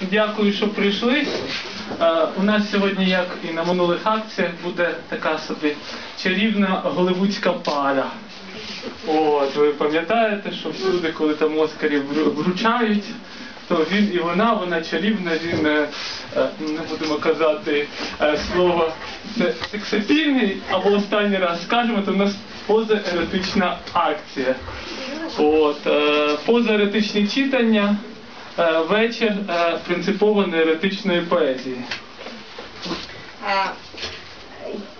Дякую, що прийшли. Е, У нас сьогодні, як і на минулих акціях, буде така собі чарівна голливудська пара. От, ви пам'ятаєте, що всюди, коли там Оскарів вручають, то він і вона, вона чарівна, він, е, е, не будемо казати слово це сексапільний, або останній раз скажемо, то в нас позаеретична акція. От, позаеретичні читання, вечір е, принципово нееретичної поезії. Е,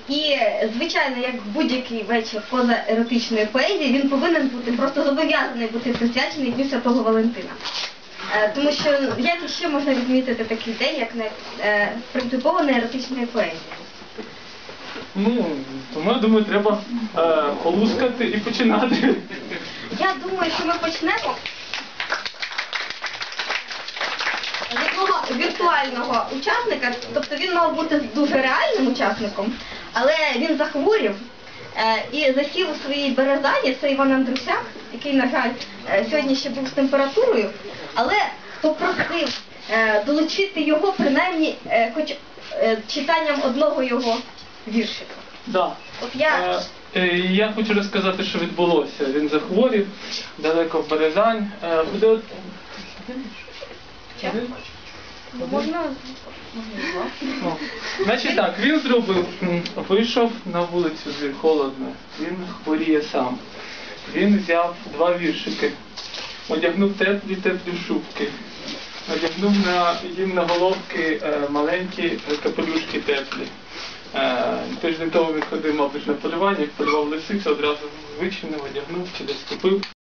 І, звичайно, як будь-який вечір поза еротичної поезії, він повинен бути просто зобов'язаний бути присвячений Дню Святого Валентина. Е, Тому що як іще можна відмітити такий день, як не е, принципово еротичної поезії? Ну, тому я думаю, треба е, полускати і починати. Я думаю, що ми почнемо віртуального учасника, тобто він мав бути дуже реальним учасником, але він захворів е, і засів у своїй березані, це Іван Андрусяк, який, на жаль, е, сьогодні ще був з температурою, але попросив е, долучити його принаймні е, хоч е, читанням одного його віршика. Да. От я Е, я хочу розказати, що відбулося. Він захворів далеко в Березань. Е, буде от- можна О, Значить так, він зробив, вийшов на вулицю, де холодно, він хворіє сам. Він взяв два віршики, одягнув теплі теплі шубки, одягнув на їм на головки е, маленькі капелюшки теплі. Е, тиждень тому він ходив, мабуть, на полювання, як полював лисицю, одразу вичинив, одягнув чи десь купив.